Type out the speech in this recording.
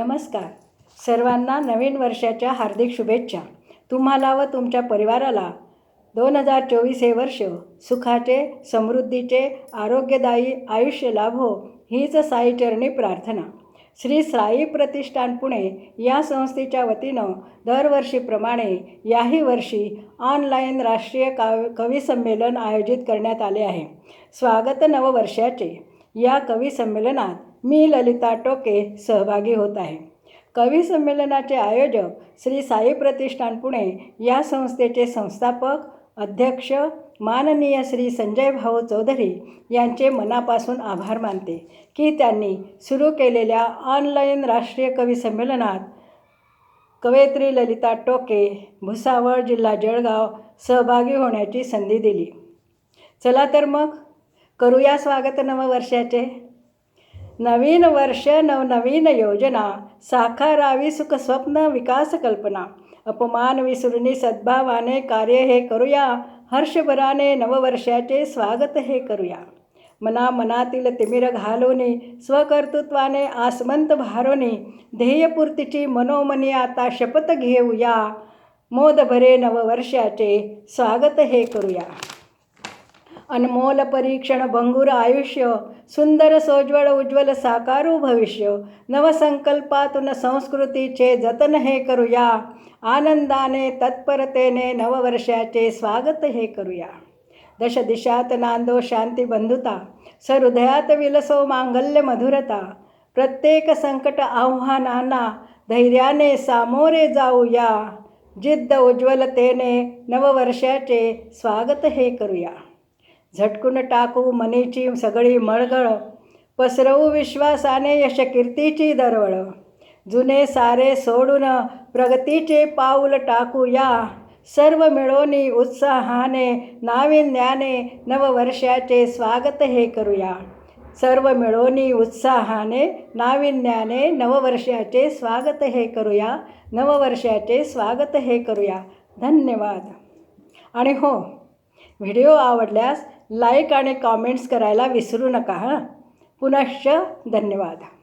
नमस्कार. सर्वांना नवीन वर्षाच्या हार्दिक शुभेच्छा. तुम्हाला व तुमच्या परिवाराला दोन हजार चोवीस हे वर्ष सुखाचे समृद्धीचे आरोग्यदायी आयुष्य लाभो हीच साईचरणी प्रार्थना. श्री साई प्रतिष्ठान पुणे या संस्थेच्या वतीनं दरवर्षीप्रमाणे याही वर्षी ऑनलाईन राष्ट्रीय काव कवी संमेलन आयोजित करण्यात आले आहे. स्वागत नववर्षाचे. या कवी संमेलनात मी ललिता टोके सहभागी होत आहे. कवी संमेलनाचे आयोजक श्री साई प्रतिष्ठान पुणे या संस्थेचे संस्थापक अध्यक्ष माननीय श्री संजय भाऊ चौधरी यांचे मनापासून आभार मानते की त्यांनी सुरू केलेल्या ऑनलाईन राष्ट्रीय कवी संमेलनात कवयित्री ललिता टोके भुसावळ जिल्हा जळगाव सहभागी होण्याची संधी दिली. चला तर मग करूया स्वागत नववर्षाचे. नवीन वर्ष नवनवीन योजना साकारावी सुखस्वप्न विकास कल्पना अपमान विसरुनी सद्भावाने कार्य हे करूया हर्षभराने नववर्षाचे स्वागत हे करूया. मना मनातील तिमिर घालोनी स्वकर्तृत्वाने आसमंत भारोनी ध्येयपूर्तीची मनोमनी आता शपथ घेऊया. मोदभरे नववर्षाचे स्वागत हे करूया. अनमोल परीक्षण भंगुर आयुष्य सुंदर सोज्वळ उज्ज्वल साकारू भविष्य नवसंकल्पातून संस्कृतीचे जतन हे करूया आनंदाने तत्परतेने नववर्षाचे स्वागत हे करूया दश दिशात नांदो शांती बंधुता सहृदयात विलसो मांगल्य मधुरता प्रत्येक संकट आव्हानांना धैर्याने सामोरे जाऊया जिद्द उज्ज्वलतेने नववर्षाचे स्वागत हे करूया झटकून टाकू मनीची सगळी मळगळ. पसरवू विश्वासाने यशकीर्तीची दरवळ. जुने सारे सोडून प्रगतीचे पाऊल टाकूया सर्व मिळोनी उत्साहाने नाविन्याने नववर्षाचे स्वागत हे करूया सर्व मिळोनी उत्साहाने नाविन्याने नववर्षाचे स्वागत हे करूया नववर्षाचे स्वागत हे करूया धन्यवाद. आणि हो व्हिडिओ आवडल्यास लाईक आणि कॉमेंट्स करायला विसरू नका हां? पुनश्च धन्यवाद.